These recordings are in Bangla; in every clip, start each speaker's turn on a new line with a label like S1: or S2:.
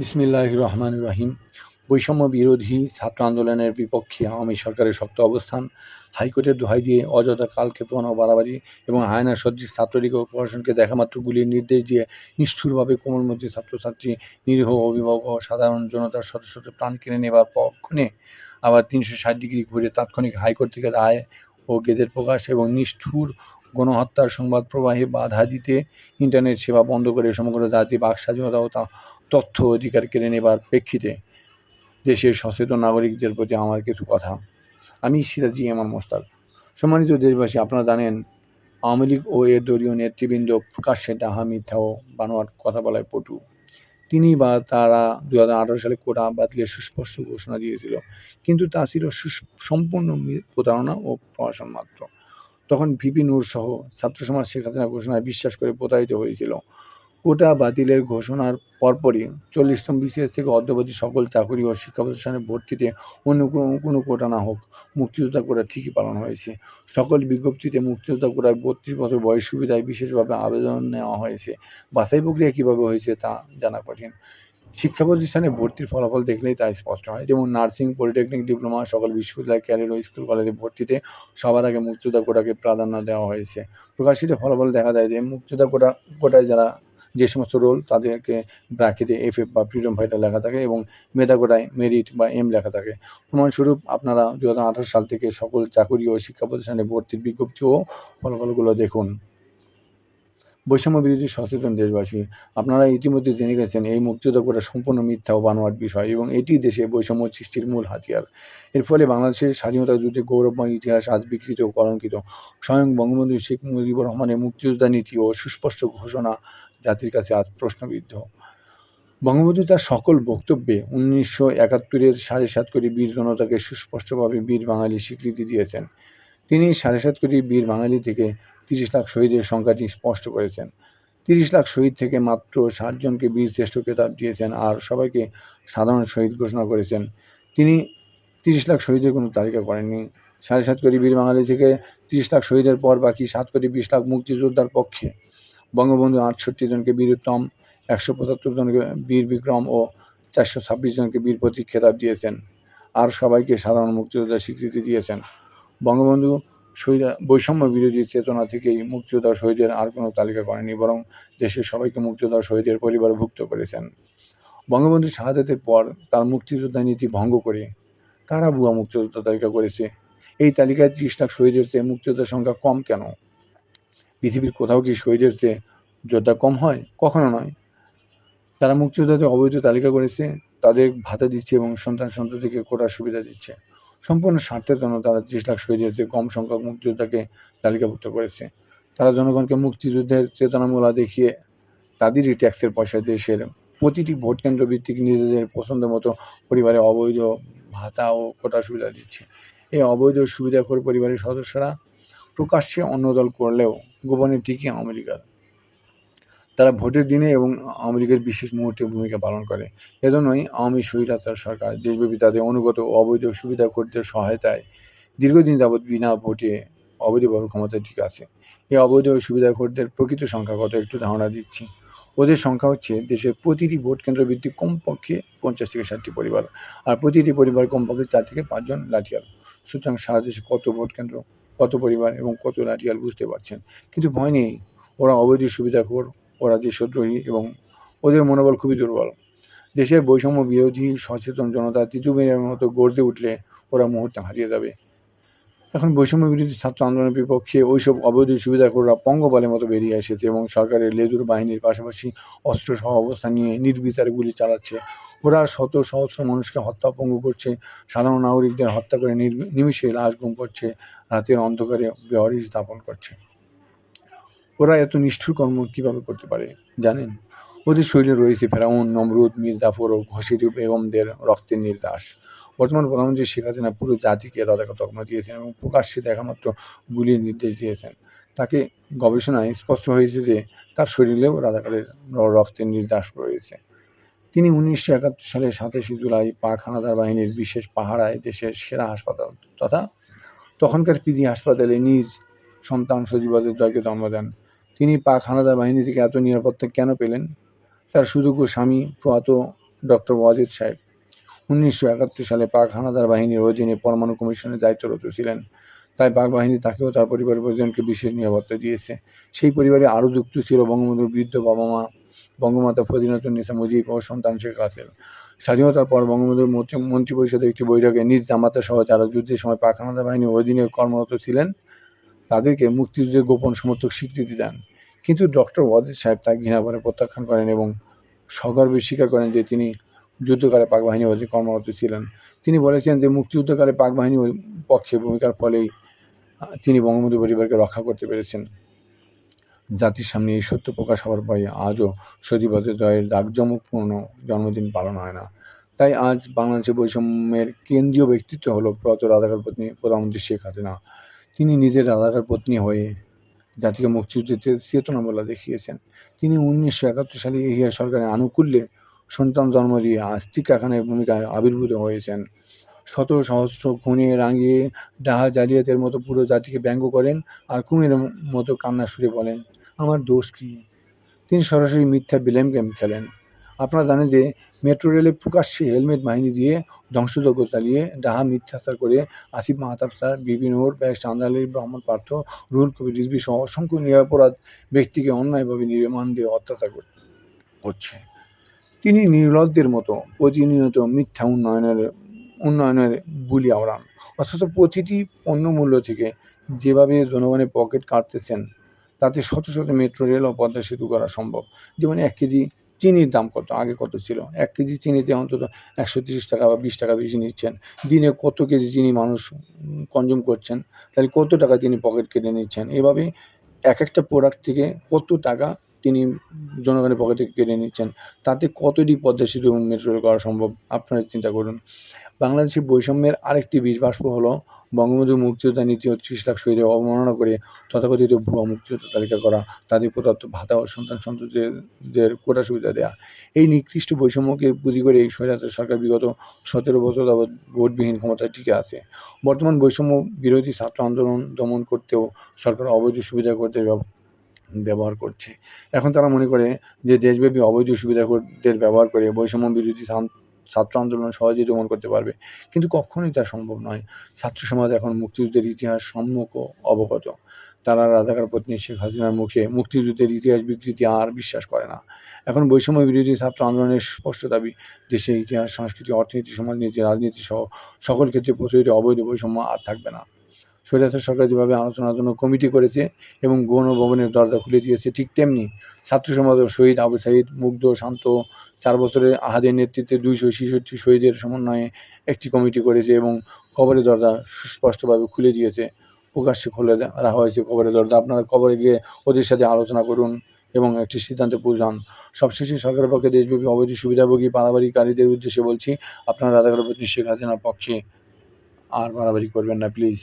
S1: বিসমিল্লাহ রহমান রহিম। বৈষম্য বিরোধী ছাত্র আন্দোলনের বিপক্ষে আওয়ামী সরকারের শক্ত অবস্থান, হাইকোর্টের দোহাই দিয়ে অযথা কালক্ষেপণ ও বাড়াবাড়ি এবং হায়না সদৃশ ছাত্রলীগ ও প্রশাসনকে দেখামাত্র গুলির নির্দেশ দিয়ে নিষ্ঠুরভাবে কোমলমতি ছাত্রছাত্রী, নিরীহ অভিভাবক ও সাধারণ জনতার শত শত প্রাণ কেড়ে নেবার পক্ষণে আবার তিনশো ষাট ডিগ্রি ঘুরে তাৎক্ষণিক হাইকোর্ট থেকে রায় ও গেজেট প্রকাশ এবং নিষ্ঠুর গণহত্যার সংবাদ প্রবাহে বাধা দিতে ইন্টারনেট সেবা বন্ধ করে সমগ্র জাতি বাক স্বাধীনতা ও তথ্য অধিকার কেড়ে নেবার প্রেক্ষিতে দেশের সচেতন নাগরিকদের প্রতি আমার কিছু কথা। আমি সিরাজি এমন মোস্তাক। সম্মানিত দেশবাসী, আপনারা জানেন, আওয়ামী লীগ ও এর দলীয় নেতৃবৃন্দ প্রকাশ্যে ডাহা মিথ্যা ও বানোয়াট কথা বলায় পটু। তিনি বা তারা দু হাজার আঠেরো সালে কোটা বাতিলের সুস্পষ্ট ঘোষণা দিয়েছিল। কিন্তু তা ছিল সম্পূর্ণ প্রতারণা ও প্রশাসন মাত্র। তখন ভিপি নূর সহ ছাত্র সমাজ শেখ হাসিনা ঘোষণায় বিশ্বাস করে প্রতারিত হয়েছিল। কোটা বাতিলের ঘোষণার পরপরই চল্লিশতম বিসিএস থেকে অদ্যাবধি সকল চাকরি ও শিক্ষা প্রতিষ্ঠানে ভর্তিতে অন্য কোনো কোনো কোটা না হোক, মুক্তিযোদ্ধা কোটা ঠিকই পালন হয়েছে। সকল বিজ্ঞপ্তিতে মুক্তিযোদ্ধা কোটায় বত্রিশ বছর বয়স সুবিধায় বিশেষভাবে আবেদন নেওয়া হয়েছে। বাছাই প্রক্রিয়া কীভাবে হয়েছে তা জানা কঠিন। শিক্ষা প্রতিষ্ঠানে ভর্তির ফলাফল দেখলেই তা স্পষ্ট হয়। যেমন নার্সিং, পলিটেকনিক ডিপ্লোমা, সকল বিশ্ববিদ্যালয়, ক্যারিয়ার ও স্কুল কলেজে ভর্তিতে সবার আগে মুক্তিযোদ্ধা কোটাকে প্রাধান্য দেওয়া হয়েছে। প্রকাশিত ফলাফল দেখা যায় যে মুক্তিযোদ্ধা কোটা, কোটায় যারা যে সমস্ত রোল তাদেরকে ব্র্যাকেটে এফ এফ বা ফ্রিডম ফাইটার লেখা থাকে এবং মেধা কোটায় মেরিট বা এম লেখা থাকে। প্রমাণস্বরূপ আপনারা দু হাজার আঠারো সাল থেকে সকল চাকুরি ও শিক্ষা প্রতিষ্ঠানে ভর্তির বিজ্ঞপ্তি ও ফলাফলগুলো দেখুন। বৈষম্য বিরোধী সচেতন দেশবাসী, আপনারা ইতিমধ্যে জেনে গেছেন এই মুক্তিযোদ্ধা কোটা সম্পূর্ণ মিথ্যা ও বানোয়াট বিষয় এবং এটি দেশে বৈষম্য সৃষ্টির মূল হাতিয়ার। এর ফলে বাংলাদেশের স্বাধীনতা যুদ্ধে গৌরবময় ইতিহাস আজ বিকৃত ও কলঙ্কিত। স্বয়ং বঙ্গবন্ধু শেখ মুজিবুর রহমানের মুক্তিযোদ্ধা নীতি ও সুস্পষ্ট ঘোষণা জাতির কাছে আজ প্রশ্নবিদ্ধ। বঙ্গবন্ধু তার সকল বক্তব্যে উনিশশো একাত্তরের সাড়ে সাত কোটি বীর জনতাকে সুস্পষ্টভাবে বীর বাঙালি স্বীকৃতি দিয়েছেন। তিনি সাড়ে সাত কোটি বীর বাঙালি থেকে তিরিশ লাখ শহীদের সংখ্যাটি স্পষ্ট করেছেন। তিরিশ লাখ শহীদ থেকে মাত্র সাতজনকে বীর শ্রেষ্ঠ খেতাব দিয়েছেন আর সবাইকে সাধারণ শহীদ ঘোষণা করেছেন। তিনি তিরিশ লাখ শহীদের কোনো তালিকা করেননি। সাড়ে সাত কোটি বীর বাঙালি থেকে তিরিশ লাখ শহীদের পর বাকি সাত কোটি বিশ লাখ মুক্তিযোদ্ধার পক্ষে বঙ্গবন্ধু আটষট্টি জনকে বীর উত্তম, একশো পঁচাত্তর জনকে বীর বিক্রম ও চারশো ছাব্বিশ জনকে বীর প্রতীক খেতাব দিয়েছেন। আর সবাইকে সাধারণ মুক্তিযোদ্ধার স্বীকৃতি দিয়েছেন। বঙ্গবন্ধু শহীদ, বৈষম্য বিরোধী চেতনা থেকেই মুক্তিযোদ্ধা শহীদের আর কোনো তালিকা করেনি, বরং দেশের সবাইকে মুক্তিযোদ্ধা শহীদের পরিবারভুক্ত করেছেন। বঙ্গবন্ধু শাহাদাতের পর তার মুক্তিযোদ্ধা নীতি ভঙ্গ করে কারা ভুয়া মুক্তিযোদ্ধা তালিকা করেছে। এই তালিকায় ত্রিশ লাখ শহীদের চেয়ে মুক্তিযোদ্ধার সংখ্যা কম কেন? পৃথিবীর কোথাও কি শহীদের চেয়ে যোদ্ধা কম হয়? কখনো নয়। তারা মুক্তিযোদ্ধাদের অবৈধ তালিকা করেছে, তাদের ভাতা দিচ্ছে এবং সন্তান সন্ততিকে কোটার সুবিধা দিচ্ছে। সম্পূর্ণ স্বার্থের জন্য তারা ত্রিশ লাখ শহীদের চেয়ে কম সংখ্যক মুক্তিযোদ্ধাকে তালিকাভুক্ত করেছে। তারা জনগণকে মুক্তিযুদ্ধের চেতনামূলা দেখিয়ে তাদেরই ট্যাক্সের পয়সা দেশের প্রতিটি ভোট কেন্দ্র ভিত্তিক নিজেদের পছন্দ মতো পরিবারে অবৈধ ভাতা ও কোটা সুবিধা দিচ্ছে। এই অবৈধ সুবিধাখোর পরিবারের সদস্যরা প্রকাশ্যে অন্য দল করলেও গোপনে ঠিকই আওয়ামী তারা ভোটের দিনে এবং আওয়ামী লীগের বিশেষ মুহূর্তে ভূমিকা পালন করে। এজন্যই আওয়ামী স্বৈরাচার সরকার দেশব্যাপী তাদের অনুগত অবৈধ সুবিধা করতে সহায়তায় দীর্ঘদিন যাবৎ বিনা ভোটে অবৈধভাবে ক্ষমতায় ঠিক আছে। এই অবৈধ সুবিধা সুবিধাখোরদের প্রকৃত সংখ্যা কত একটু ধারণা দিচ্ছি। ওদের সংখ্যা হচ্ছে দেশের প্রতিটি ভোট কেন্দ্র ভিত্তিক কমপক্ষে পঞ্চাশ থেকে ষাটটি পরিবার। আর প্রতিটি পরিবার কমপক্ষে চার থেকে পাঁচজন লাঠিয়াল। সুতরাং সারা দেশে কত ভোট কেন্দ্র কত পরিমাণ এবং কত নাটিয়াল বুঝতে পারছেন। কিন্তু ভয় নেই, ওরা অবৈধ সুবিধাখোর, ওরা দেশদ্রোহী এবং ওদের মনোবল খুবই দুর্বল। দেশের বৈষম্য বিরোধী সচেতন জনতা তিতুমিরের মতো গর্জে উঠলে ওরা মুহূর্তে হারিয়ে যাবে। এখন বৈষম্য বিরোধী ছাত্র আন্দোলনের বিপক্ষে ওইসব অবৈধ সুবিধাখোররা পঙ্গপালের মতো বেরিয়ে এসেছে এবং সরকারের লেজুর বাহিনীর পাশাপাশি অস্ত্রসহ অবস্থান নিয়ে নির্বিচারে গুলি চালাচ্ছে। ওরা শত সহস্র মানুষকে হত্যা পঙ্গু করছে, সাধারণ নাগরিকদের হত্যা করে নিমিষে লাশ গুম করছে, রাতের অন্ধকারে বেহরিশ স্থাপন করছে। ওরা এত নিষ্ঠুর কর্ম কীভাবে করতে পারে, জানেন? ওদের শরীরে রয়েছে ফেরাউন, নমরুদ, মির্জাফর ও ঘসির বেগমদের রক্তের নির্দাস বর্তমান প্রধানমন্ত্রী শেখ হাসিনা পুরো জাতিকে রাজাকে তকমা দিয়েছেন এবং প্রকাশ্যে দেখামাত্র গুলির নির্দেশ দিয়েছেন। তাকে গবেষণায় স্পষ্ট হয়েছে যে তার শরীরেও রাজাকারের রক্তের নির্দাস রয়েছে। তিনি উনিশশো একাত্তর সালের সাতাশে জুলাই পাক হানাদার বাহিনীর বিশেষ পাহারায় দেশের সেরা হাসপাতাল তথা তখনকার পিজি হাসপাতালে নিজ সন্তান সজীবাদের জয়কে জন্ম দেন। তিনি পাক হানাদার বাহিনী থেকে এত নিরাপত্তা কেন পেলেন? তার সুযোগ্য স্বামী প্রয়াত ডক্টর ওয়াজিদ সাহেব। উনিশশো একাত্তর সালে পাক হানাদার বাহিনীর অধীনে পরমাণু কমিশনের দায়িত্বরত ছিলেন। তাই পাক বাহিনী তাকেও তার পরিবারের পরিজনকে বিশেষ নিরাপত্তা দিয়েছে। সেই পরিবারে আরও যুক্ত ছিল বঙ্গবন্ধুর বৃদ্ধ বাবা মা, বঙ্গমাতা ফজিলাতুন্নেসা মুজিব ও সন্তান শেখ রাসেল। স্বাধীনতার পর বঙ্গবন্ধুর মন্ত্রী- মন্ত্রিপরিষদের একটি বৈঠকে নিজ জামাতা সহ যারা যুদ্ধের সময় পাক হানাদার বাহিনীর অধীনে কর্মরত ছিলেন, তাদেরকে মুক্তিযুদ্ধের গোপন সমর্থক স্বীকৃতি দেন। কিন্তু ডক্টর ওয়াজিদ সাহেব তা ঘৃণা করে প্রত্যাখ্যান করেন এবং সগর্বে স্বীকার করেন যে তিনি যুদ্ধকালে পাক বাহিনী অধীনে কর্মরত ছিলেন। তিনি বলেছেন যে মুক্তিযুদ্ধকালে পাক বাহিনীর পক্ষে ভূমিকার ফলেই তিনি বঙ্গবন্ধু পরিবারকে রক্ষা করতে পেরেছেন। জাতির সামনে এই সত্য প্রকাশ হওয়ার পরে আজও সজীবদের জয়ের জাঁকজমকপূর্ণ জন্মদিন পালন হয় না। তাই আজ বাংলাদেশের বৈষম্যের কেন্দ্রীয় ব্যক্তিত্ব হলো প্রয়াত রাধাকার পত্নী প্রধানমন্ত্রী শেখ হাসিনা। তিনি নিজের রাধাকার পত্নী হয়ে জাতিকে মুক্তিযুদ্ধের চেতনামলা দেখিয়েছেন তিনি উনিশশো একাত্তর সালে ইহিয়া সরকারের আনুকূল্যে সন্তান জন্ম দিয়ে আস্তিক ভূমিকায় আবির্ভূত হয়েছেন। শত সহস্র খুনে রাঙিয়ে ডাহা জালিয়াতের মতো পুরো জাতিকে ব্যঙ্গ করেন আর কুমির মতো কান্না সুরে বলেন, আমার দোষ কী? তিনি সরাসরি মিথ্যা ব্লেম গেম খেলেন। আপনারা জানেন যে মেট্রো রেলে প্রকাশ্যে হেলমেট বাহিনী দিয়ে ধ্বংসযজ্ঞ চালিয়ে ডাহা মিথ্যাচার করে আসিফ মাহতাব স্যার বিপিন ওর ব্যাস চান্দালি ব্রাহ্মণ পার্থ, রুহুল কবির রিজবি সহ অসংখ্য নিরাপরাধ ব্যক্তিকে অন্যায়ভাবে নির্মাণ দিয়ে অত্যাচার কর- করছে। তিনি নির্লজ্জের মতো প্রতিনিয়ত মিথ্যা উন্নয়নের উন্নয়নের বুলি আওড়ান অথচ প্রতিটি পণ্যমূল্য থেকে যেভাবে জনগণের পকেট কাটতেছেন, তাতে শত শত মেট্রো রেল ও পদ্মা সেতু করা সম্ভব। যেমন এক কেজি চিনির দাম কত? আগে কত ছিল? এক কেজি চিনিতে অন্তত একশো তিরিশ টাকা বা বিশ টাকা বেশি নিচ্ছেন। দিনে কত কেজি চিনি মানুষ কনজিউম করছেন? তাহলে কত টাকা তিনি পকেট কেটে নিচ্ছেন? এভাবে এক একটা প্রোডাক্ট থেকে কত টাকা তিনি জনগণের পকেট কেটে নিচ্ছেন? তাতে কতটি পদ্মা সেতু মেট্রো করা সম্ভব? আপনারা চিন্তা করুন। বাংলাদেশের বৈষম্যের আরেকটি বীজ বাষ্প হলো বঙ্গবন্ধু মুক্তিযোদ্ধা নীতি ও ত্রিশ লাখ শহীদের অবমাননা করে তথাকথিত ভুয়া মুক্তিযোদ্ধা তালিকা করা তাদের প্রদত্ত ভাতা ও সন্তান সন্ততিদের কোটা সুবিধা দেওয়া এই নিকৃষ্ট বৈষম্যকে পুঁজি করে এই স্বৈরাচার সরকার বিগত সতেরো বছর যাবৎ ভোটবিহীন ক্ষমতায় টিকে আছে। বর্তমান বৈষম্য বিরোধী ছাত্র আন্দোলন দমন করতেও সরকার অবৈধ সুবিধা করতে ব্যব- ব্যবহার করছে। এখন তারা মনে করে যে দেশব্যাপী অবৈধ সুবিধাদের ব্যবহার করে বৈষম্য বিরোধী ছাত্র আন্দোলন সহজেই দমন করতে পারবে। কিন্তু কখনোই তা সম্ভব নয়। ছাত্র সমাজ এখন মুক্তিযুদ্ধের ইতিহাস সম্মুখ অবগত। তারা রাজাকার পত্নী শেখ হাসিনার মুখে মুক্তিযুদ্ধের ইতিহাস বিকৃতি আর বিশ্বাস করে না। এখন বৈষম্য বিরোধী ছাত্র আন্দোলনের স্পষ্ট দাবি, দেশের ইতিহাস, সংস্কৃতি, অর্থনীতি সমাজনীতি রাজনীতি সহ সকল ক্ষেত্রে প্রচলিত অবৈধ বৈষম্য আর থাকবে না। স্বৈরাচার সরকার যেভাবে আলোচনার জন্য কমিটি করেছে এবং গণ ভবনের দরজা খুলে দিয়েছে, ঠিক তেমনি ছাত্র সমাজ ও শহীদ আবু সাইদ মুগ্ধ, শান্ত চার বছরের আহাদের নেতৃত্বে দুইশো, ছেষট্টি শহীদের সমন্বয়ে একটি কমিটি করেছে এবং কবরের দরজা সুস্পষ্টভাবে খুলে দিয়েছে, প্রকাশ্যে খুলে রাখা হয়েছে কবরের দরজা। আপনারা কবরে গিয়ে ওদের সাথে আলোচনা করুন এবং একটি সিদ্ধান্তে পৌঁছান। সবশেষে সরকারের পক্ষে দেশব্যাপী অবৈধ সুবিধাভোগী পারাবারিকারীদের উদ্দেশ্যে বলছি, আপনারা রাধাকার পত্নী শেখ হাসিনার পক্ষে আর বাড়াবাড়ি করবেন না, প্লিজ।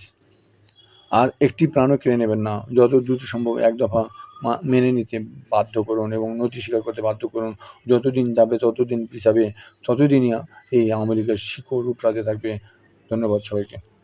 S1: আর একটি প্রাণও কেড়ে নেবেন না, যত দ্রুত সম্ভব এক দফা মেনে নিতে বাধ্য করুন এবং নথি স্বীকার করতে বাধ্য করুন। যতদিন যাবে, ততদিন পিছাবে, ততদিনই এই আমেরিকার শিকড় উপরাতে থাকবে। ধন্যবাদ সবাইকে।